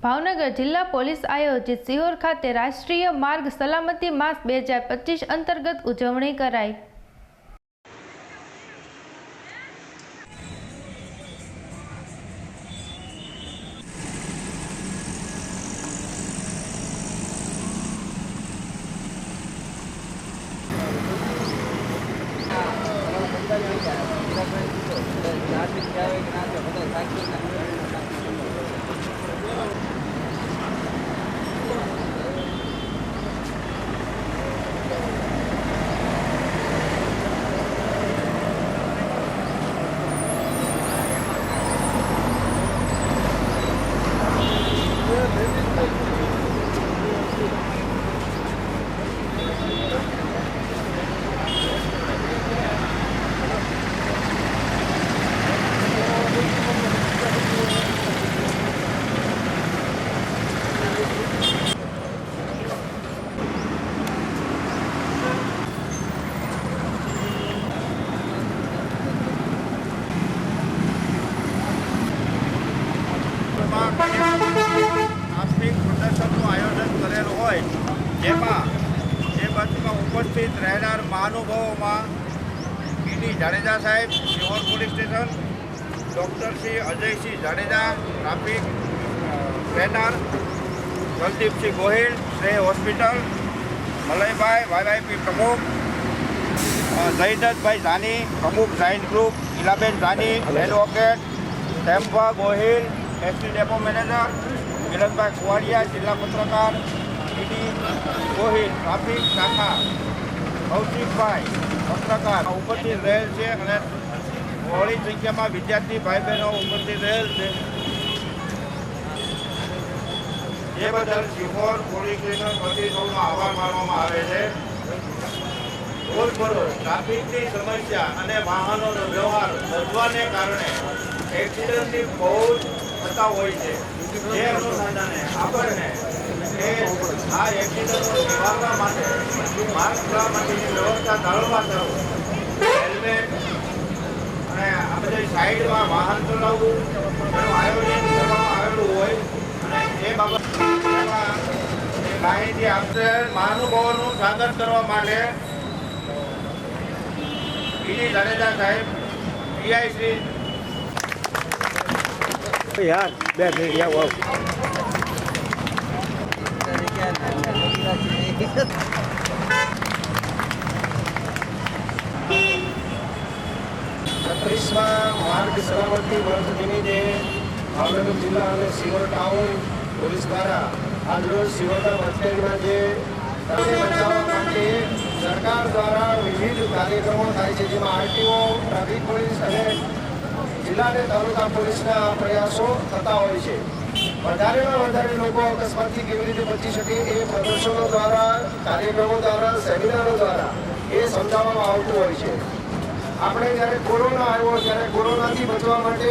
ભાવનગર જિલ્લા પોલીસ આયોજિત સિહોર ખાતે રાષ્ટ્રીય માર્ગ સલામતી માસ બે હજાર પચીસ અંતર્ગત ઉજવણી કરાઈ. માં સાંસ્કૃતિક પ્રદર્શનનું આયોજન કરેલું હોય જેમાં એ બાજુમાં ઉપસ્થિત રહેનાર મહાનુભાવોમાં પીડી જાડેજા સાહેબ Sihor police station doctor Shri Ajaysinh Jadeja traffic trainer Jaldipsinh Gohil Shrey hospital Malaybhai YYP પ્રમુખ અ, જયદત્તભાઈ જાની પ્રમુખ Jain group Ilaben Jani advocate Tempa Gohil ST depot manager Milanbhai Kuvadiya જિલ્લા પત્રકાર ઈડી ગોહિલ ટ્રાફિક શાખા, કૌશિકભાઈ, પત્રકાર ઉપસ્થિત રહેલ છે અને બહોળી સંખ્યામાં વિદ્યાર્થી ભાઈ બહેનો ઉપસ્થિત રહેલ છે. એ બદલ સિહોર પોલીસ સ્ટેશન વતી આભાર માનવામાં આવે છે. રોજબરોજ ટ્રાફિકની સમસ્યા અને વાહનોનો વ્યવહાર વધવાને કારણે એક્સિડન્ટની બહુ જ થતા હોય છે. જે આપણને આ એક્સિડન્ટો નિવારવા માટે, માર્ગ અને આ સાઈડમાં વાહન ચલાવવું આયોજન કરવામાં આવેલું હોય. અને એ બાબત માહિતી આપશે મહાનુભાવોનું સ્વાગત કરવા માટે. બીજી જાડેજા સાહેબ, પીઆઈ યાર, બે મિનિટ છત્રીસમાં માર્ગ સલામતી વર્ષ નિમિત્તે ભાવનગર જિલ્લા અને સિહોર ટાઉન પોલીસ દ્વારા આજરોજ સિહોરના બસ જે બચાવવા માટે સરકાર દ્વારા વિવિધ કાર્યક્રમો થાય છે, જેમાં આરટીઓ, ટ્રાફિક પોલીસ અને જિલ્લા અને તાલુકા પોલીસના પ્રયાસો થતા હોય છે. વધારેમાં વધારે લોકો અકસ્માતથી કેવી રીતે બચી શકે એ પ્રદર્શનો દ્વારા, કાર્યક્રમો દ્વારા, સેમિનારો દ્વારા એ સમજાવવામાં આવતું હોય છે. આપણે જ્યારે કોરોના આવ્યો, ત્યારે કોરોનાથી બચવા માટે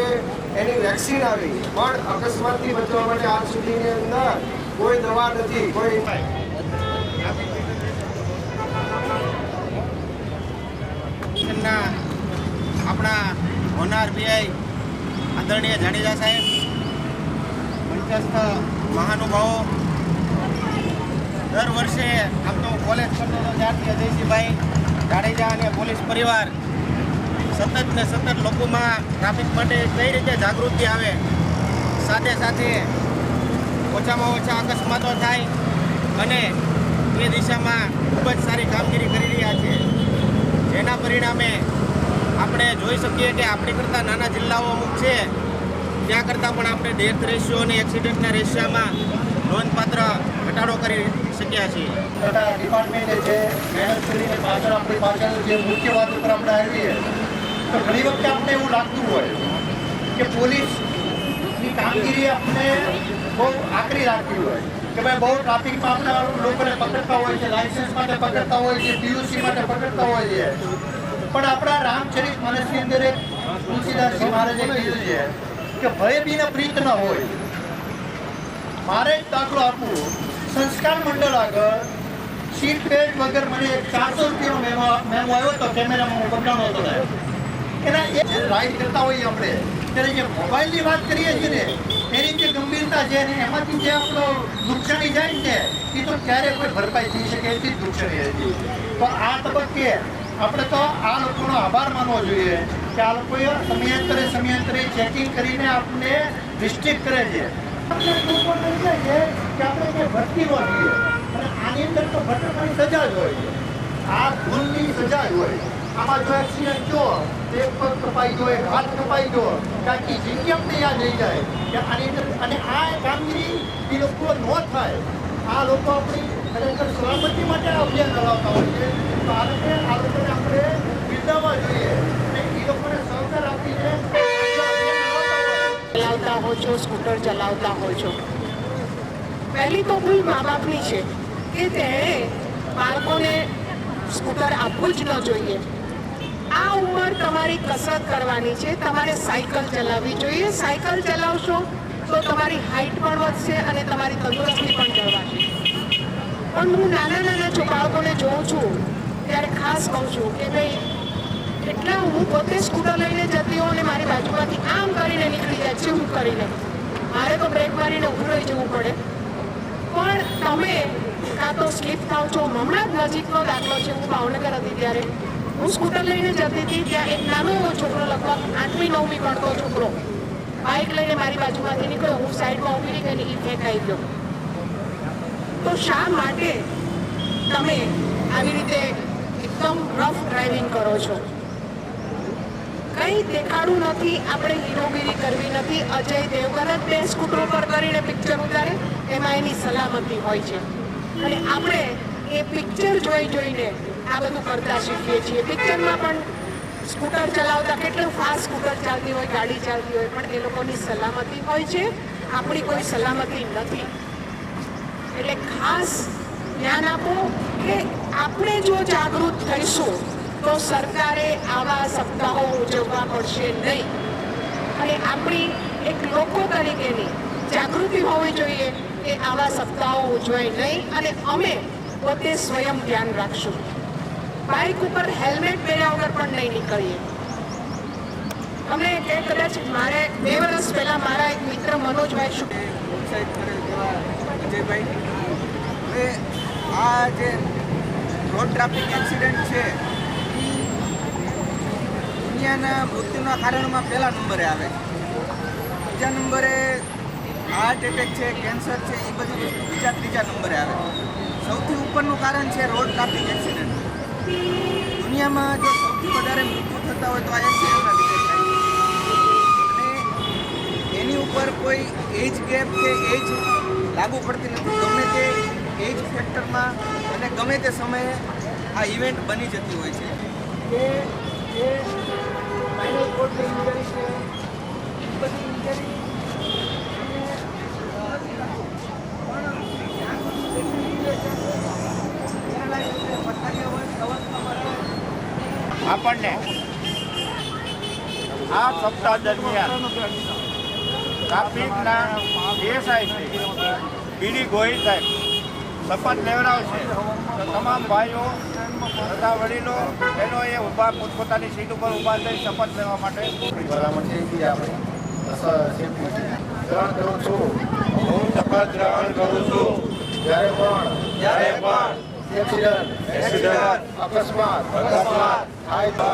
એની વેક્સિન આવી, પણ અકસ્માતથી બચવા માટે આજ સુધીની અંદર કોઈ દવા નથી, કોઈ આપણા હોનાર પીઆઈ આદરણીય જાડેજા સાહેબ મંચસ્થ મહાનુભાવો. દર વર્ષે આમ તો કોલેજ કરતો હતો ત્યારથી અજયસિંહભાઈ જાડેજા અને પોલીસ પરિવાર સતત ને સતત લોકોમાં ટ્રાફિક માટે કઈ રીતે જાગૃતિ આવે, સાથે સાથે ઓછામાં ઓછા અકસ્માતો થાય અને એ દિશામાં ખૂબ જ સારી કામગીરી કરી રહ્યા છે. જેના પરિણામે આપણે જોઈ શકીએ કે આપણી કરતાં નાના જિલ્લાઓ અમુક છે ત્યાં કરતાં પણ આપણે ડેથ રેશિયો અને એક્સિડન્ટના રેશિયામાં નોંધપાત્ર ઘટાડો કરી શક્યા છીએ. મુખ્ય વાત ઉપર આવીએ, તો ઘણી વખતે આપણે એવું લાગતું હોય કે પોલીસની કામગીરી આપણે બહુ આકરી રાખવી હોય. કે ભાઈ બહુ ટ્રાફિકમાં આપણે લોકોને પકડતા હોય છે લાઇસન્સ માટે પકડતા હોય છે પીયુસી માટે પકડતા હોય છે. પણ આપણા રામચરિત માનસની અંદર એક તુલસીદાસજી મહારાજે કીધું છે કે ભય બીને પ્રીત ન હોય. મારે જ દાખલો આપું. સંસ્કાર મંડળ આગળ સીટ બેલ્ટ વગર મને એક ચારસો રૂપિયાનો મેમો મેમો આવ્યો હતો, કેમેરામાં હું પકડાણો હતો એના એ રાઈડ કરતા હોઈએ આપણે, ત્યારે જે મોબાઈલની વાત કરીએ છીએ ને, એની જે ગંભીરતા છે ને, એમાંથી જે આપણો નુકસાની જાય ને, એ તો ક્યારે કોઈ ભરપાઈ થઈ શકે જ નુકસાની હતી તો આ તબક્કે આપણે તો આ લોકોનો આભાર માનવો જોઈએ. કે આ લોકોએ સમયાંતરે સમયાંતરે ચેકિંગ કરીને આપણને રિસ્ટ્રિક્ટ કરે છે. આપણે થાય છે કે આપણે જે ભરતી હોઈએ અને આની અંદર તો ભટકવાની સજા જ હોય છે. આ ભૂલની સજા જ હોય આમાં જો એક્સિડન્ટ જો એક પગ કપાઈ ગયો, એક હાથ કપાઈ ગયો કે આખી જિંદગી અમને યાદ રહી જાય કે આની અંદર અને આ કામગીરી એ લોકો ન થાય. આ લોકો આપણી ખરેખર સલામતી માટે અભિયાન ચલાવતા હોય છે. તો આ રીતે આ લોકોને આપણે બિરદાવવા જોઈએ અને એ લોકોને સહકાર આપીને આ અભિયાન હો છો, સ્કૂટર ચલાવતા હો છો. પહેલી તો ભૂલ મા બાપની છે કે તેણે બાળકોને સ્કૂટર આપવું જ ન જોઈએ. આ ઉંમર તમારી કસરત કરવાની છે. તમારે સાયકલ ચલાવવી જોઈએ. સાયકલ ચલાવશો તો તમારી હાઇટ પણ વધશે અને તમારી તંદુરસ્તી પણ જળવાશે. પણ હું નાના નાના બાળકોને જોઉં છું, ત્યારે ખાસ કહું છું કે, ભાઈ એટલા હું પોતે સ્કૂટર લઈને જતી હોઉં અને મારી બાજુમાંથી આમ કરીને નીકળી જાય છે હું કરીને. મારે તો બ્રેક મારીને ઊભું રહી જવું પડે. પણ તમે કાં તો સ્લીપ થાવ છો, હમણાં જ નજીકનો દાખલો છે, હું ભાવનગર હતી ત્યારે. હું સ્કૂટર લઈને જતી હતી, ત્યાં એક નાનો એવો છોકરો લગભગ આઠમી, નવમી ભણતો છોકરો. બાઇક લઈને મારી બાજુમાંથી નીકળ્યો, હું સાઈડમાં ઊભી રહી ગઈ ને એ ફેંકાઈ ગયો. તો શા માટે તમે આવી રીતે એકદમ રફ ડ્રાઇવિંગ કરો છો? કંઈ દેખાડું નથી, આપણે હીરોગીરી કરવી નથી. અજય દેવગન જ બે સ્કૂટર પર કરીને પિક્ચર ઉતારે, એમાં એની સલામતી હોય છે. અને આપણે એ પિક્ચર જોઈ જોઈને આ બધું કરતા શીખીએ છીએ. પિક્ચરમાં પણ સ્કૂટર ચલાવતા કેટલું ફાસ્ટ સ્કૂટર ચાલતી હોય, ગાડી ચાલતી હોય, પણ એ લોકોની સલામતી હોય છે. આપણી કોઈ સલામતી નથી. એટલે ખાસ ધ્યાન આપો કે આપણે જો જાગૃત થઈશું તો સરકારે આવા સપ્તાહો ઉજવવા પડશે નહીં. અને આપણી એક લોકો તરીકેની જાગૃતિ હોવી જોઈએ કે આવા સપ્તાહો ઉજવાય નહીં અને અમે પોતે સ્વયં ધ્યાન રાખશું. બાઇક ઉપર હેલ્મેટ પહેર્યા વગર પણ નહીં નીકળીએ. અમે કે કદાચ મારે બે વર્ષ પહેલાં મારા એક મિત્ર મનોજભાઈ શું પ્રોત્સાહિત હવે આ જે રોડ ટ્રાફિક એક્સિડન્ટ છે દુનિયાના મૃત્યુના કારણોમાં પહેલા નંબરે આવે. બીજા નંબરે હાર્ટ એટેક છે કેન્સર છે, એ બધી વસ્તુ બીજા ત્રીજા નંબરે આવે. સૌથી ઉપરનું કારણ છે રોડ ટ્રાફિક એક્સિડન્ટ દુનિયામાં જો સૌથી વધારે મૃત્યુ થતા હોય તો આ એક્સિડન્ટના લીધે થાય. અને એની ઉપર કોઈ એજ ગેપ કે એજ લાગુ પડતી નથી. ગમે તે એજ ફેક્ટરમાં અને ગમે તે સમયે આ ઇવેન્ટ બની જતી હોય છે. એ આપણને આ સપ્તાહ દરમિયાન ટ્રાફિકના એ સાહેબ બીડી ગોહિલ સાહેબ શપથ લેવડાવશે. તો તમામ ભાઈઓ બધા વડીલો એ ઊભા પોતપોતાની સીટ ઉપર ઊભા થઈ શપથ લેવા માટે. ગ્રહણ કરું છું. હું શપથ ગ્રહણ કરું છું. જ્યારે પણ જ્યારે પણ એક્સિડન્ટ એક્સિડન્ટ અકસ્માત અકસ્માત થાય તો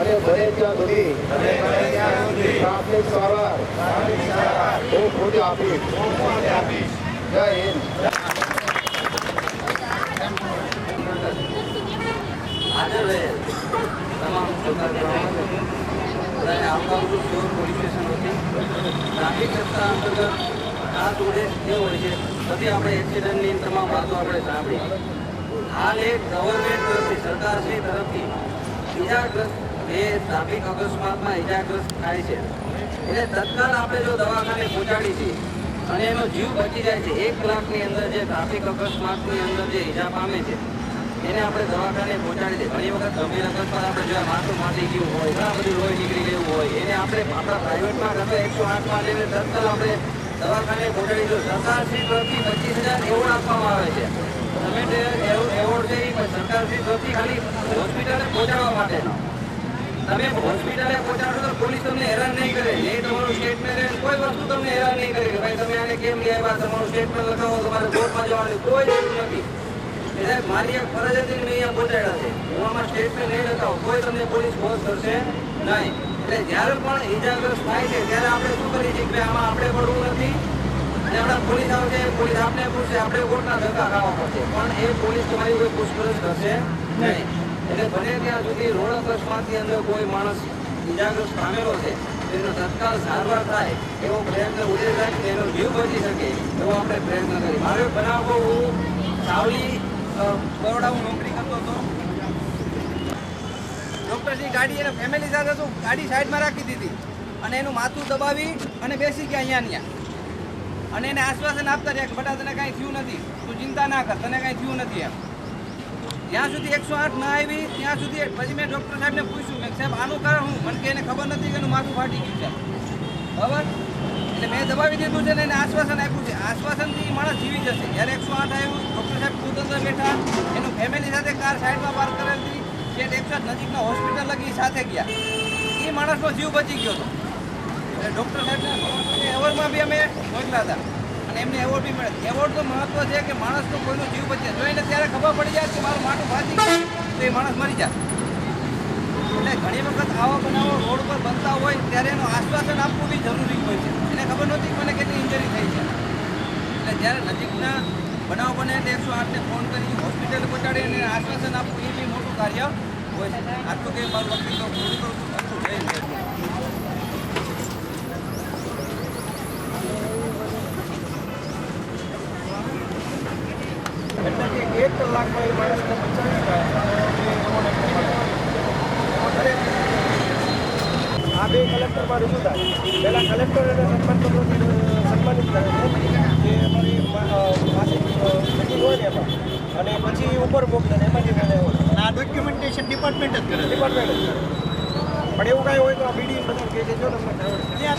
અને બને ત્યાં સુધી અને બને ત્યાં સુધી ટ્રાફિક સારવાર ટ્રાફિક સારવાર. હું ખુદ આપીશ. હું ખુદ આપીશ. જય હિન્દ તમામ વતી આપણે સાંભળી હાલ એક ગવર્મેન્ટ તરફથી સરકારશ્રી તરફથી ઇજાગ્રસ્ત જે ટ્રાફિક અકસ્માતમાં ઈજાગ્રસ્ત થાય છે એને તત્કાલ આપણે જો દવાખાને પહોંચાડી છીએ અને એનો જીવ બચી જાય છે. એક કલાકની અંદર જે ટ્રાફિક અકસ્માતની અંદર જે ઈજા પામે છે, એને આપણે દવાખાને પહોંચાડી દે. ઘણી વખત ગંભીર અકસ્માત આપણે જોયા, માથું ફાટી ગયું હોય, ઘણા બધું લોહી નીકળી ગયું હોય, એને આપણે આપણા પ્રાઇવેટમાં અથવા એકસો આઠમાં લઈને તરત આપણે દવાખાને પહોંચાડી દો. સરકારશ્રી તરફથી પચીસ હજાર એવોર્ડ આપવામાં આવે છે. તમે એવોર્ડ છે સરકારશ્રી તરફથી ખાલી હોસ્પિટલે પહોંચાડવા માટેનો. તમે હોસ્પિટલે પહોંચાડો તો પોલીસ તમને હેરાન નહીં કરે. એ તમારું સ્ટેટમેન્ટ રહે કોઈ વસ્તુ તમને હેરાન નહીં કરે કે ભાઈ તમે આને કેમ લઈ આવ્યા? તમારું સ્ટેટમેન્ટ લખાવો, તમારે કોર્ટમાં જવાની, કોઈ જરૂર નથી. એટલે મારી એક ફરજ હતી મેં અહીંયા પહોંચાડ્યા છે. હું આમાં સ્ટેટમેન્ટ નહીં લખાવો. કોઈ તમને પોલીસ ફોર્સ કરશે નહીં. એટલે જ્યારે પણ ઈજાગ્રસ્ત થાય છે, ત્યારે આપણે શું કરીએ છીએ કે આમાં આપણે પડવું નથી. આપણા પોલીસ આવશે, પોલીસ આપણે પૂછશે, આપણે કોર્ટના ધક્કા ખાવા પડશે. પણ એ પોલીસ તમારી કોઈ પૂછપરછ કરશે નહીં. એટલે બને ત્યાં સુધી રોડ અકસ્માતની અંદર કોઈ માણસ ઇજાગ્રસ્ત પામેલો છે, તેનો તત્કાલ સારવાર થાય એવો પ્રયત્ન ઉદય રાખીને એનો જીવ બચી શકે એવો આપણે પ્રયત્ન કરીએ. મારે બનાવો હું સાવલી બરોડા હું નોકરી કરતો હતો. ડૉક્ટરની ગાડી એને ફેમિલી સાથે શું ગાડી સાઈડમાં રાખી દીધી અને એનું માથું દબાવી અને બેસી ગયા અહીંયા ત્યાં. અને એને આશ્વાસન આપતા રહ્યા કે બટા, તને કાંઈ થયું નથી. તું ચિંતા ના કર, તને કાંઈ થયું નથી એમ. જ્યાં સુધી એકસો આઠ ના આવી, ત્યાં સુધી પછી મેં ડૉક્ટર સાહેબને પૂછ્યું, મેં સાહેબ, આનું કારણ હું મને કે એને ખબર નથી કે એનું માથું ફાટી ગયું છે. બરાબર એટલે મેં દબાવી દીધું છે એને આશ્વાસન આપ્યું છે. આશ્વાસનથી માણસ જીવી જશે. જ્યારે એકસો આઠ આવ્યું, ડૉક્ટર સાહેબ ખુદ અંદર બેઠા, એનું ફેમિલી સાથે કાર સાઈડમાં પાર્ક કરેલી જે એકસો નજીકના હોસ્પિટલ લગી સાથે ગયા. એ માણસનો જીવ બચી ગયો હતો. એટલે ડૉક્ટર સાહેબને એવરમાં બી અમે મોકલા હતા. અને એમને એવોર્ડ બી મળે. એવોર્ડ તો મહત્વ છે કે માણસનો કોઈનો જીવ બચે. જો એને ત્યારે ખબર પડી જાય કે મારું માટું ભાજી તો એ માણસ મરી જાય. એટલે ઘણી વખત આવા બનાવો રોડ પર બનતા હોય ત્યારે એનું આશ્વાસન આપવું બી જરૂરી હોય છે. એને ખબર કે મને કેટલી ઇન્જરી થઈ છે. એટલે જ્યારે નજીકના બનાવ બને એટલે એકસો આઠને ફોન કરી હોસ્પિટલ પહોંચાડી અને આશ્વાસન આપવું એ બી મોટું કાર્ય હોય છે. આટલું કે મારું વકીલ તો પૂરું કરું છું આટલું જય હિન્દ. એટલે કે એક કલાકમાં એ માણસને બચાવી આ બે કલેક્ટરમાં રજૂ થાય પહેલાં કલેક્ટર સન્માનપત્રથી સન્માનિત કરે છે જે અમારી માસિક મિટિંગ હોય ને એમાં અને પછી ઉપર ને એમાંથી મને આ ડોક્યુમેન્ટેશન ડિપાર્ટમેન્ટ જ કરે ડિપાર્ટમેન્ટ જ કરે. પણ એવું કાંઈ હોય તો આ બીડી બધા કહે છે જો તમને ત્યાં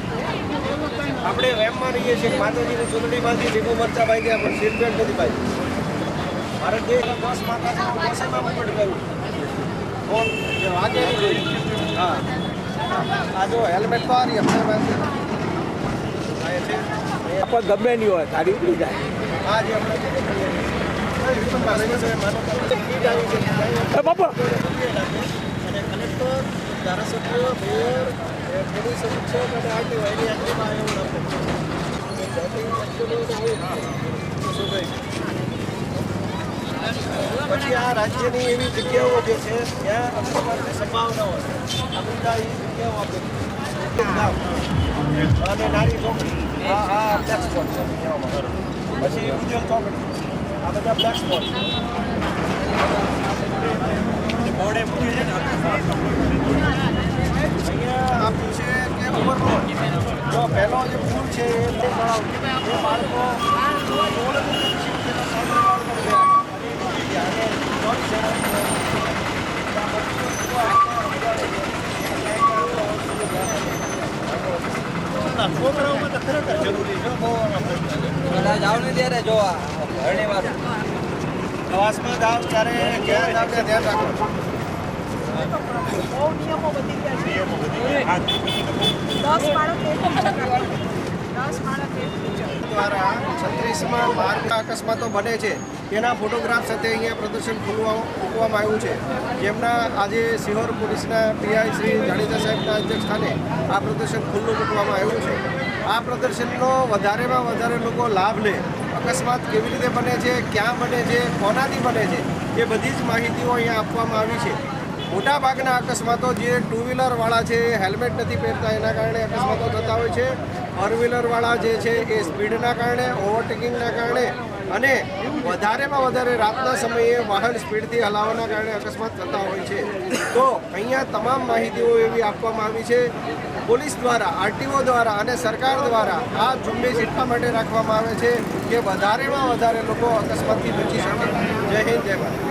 આપણે એમમાં રહીએ છીએ માતાજીની ચૂંટણીમાંથી લીંબુ મરચા ભાઈ ગયા પણ સીટબેલ્ટ નથી ભાઈ ભારત જે બસ માતા બસમાં મુવમેન્ટ કર્યું ફોન જે વાગે નહીં હા. આ જો હેલ્મેટ તો આ રહી આપણે પાસે ગમે નહીં હોય તારી ઉડી જાય. આ જે આપણે બાપા. અને કલેક્ટર ધારાસભ્ય મેયર પોલીસ અધિક્ષક અને આરટીઓ એની પછી આ રાજ્યની એવી જગ્યાઓ જે છે, ત્યાં અકસ્માતની સંભાવના હોય આ બધા એ જગ્યાઓ આપણે અને નાની આ આ બ્લેક સ્પોટ છે પછી ઉજ્જવલ ચોકડી, આ બધા બ્લેક સ્પોટ છે. છે અહીંયા આપ્યું છે કે ઓવરલોડ જો પહેલો જે પુલ છે એ તે તળાવ એ બાળકો રોડ પછી તેનો સંગ્રહ કરી રહ્યા અને જોઈ છે છોકરાઓમાં તો ખરેખર જરૂરી છે બહુ બધા જાઓ ને ત્યારે જોવા ઘણી વાર પ્રવાસમાં જાઓ ત્યારે ક્યાં જાવ ત્યાં ધ્યાન રાખો બહુ નિયમો વધી ગયા છે દસ બાળક એક ટીચર દસ બાળક એક ટીચર દ્વારા છત્રીસમાં માર્ગ અકસ્માતો બને છે. તેના ફોટોગ્રાફ સાથે અહીંયા પ્રદર્શન ખોલવા મૂકવામાં આવ્યું છે. જેમના આજે સિહોર પોલીસના પીઆઈ શ્રી જાડેજા સાહેબના અધ્યક્ષ સ્થાને આ પ્રદર્શન ખુલ્લું મૂકવામાં આવ્યું છે. આ પ્રદર્શનનો વધારેમાં વધારે લોકો લાભ લે. અકસ્માત કેવી રીતે બને છે? ક્યાં બને છે? કોનાથી બને છે? એ બધી જ માહિતીઓ અહીંયા આપવામાં આવી છે. મોટાભાગના અકસ્માતો જે ટુ વ્હીલરવાળા છે, હેલ્મેટ નથી પહેરતા એના કારણે અકસ્માતો થતા હોય છે. ફોર વ્હીલરવાળા જે છે, એ સ્પીડના કારણે, ઓવરટેકિંગના કારણે અને વધારેમાં વધારે રાતના સમયે વાહન સ્પીડથી હલાવવાના કારણે અકસ્માત થતા હોય છે. તો અહીંયા તમામ માહિતીઓ એવી આપવામાં આવી છે. પોલીસ દ્વારા, આરટીઓ દ્વારા અને સરકાર દ્વારા આ ઝુંબેશ એટલા માટે રાખવામાં આવે છે કે વધારેમાં વધારે લોકો અકસ્માતથી બચી શકે. જય હિન્દ, જય ભારત.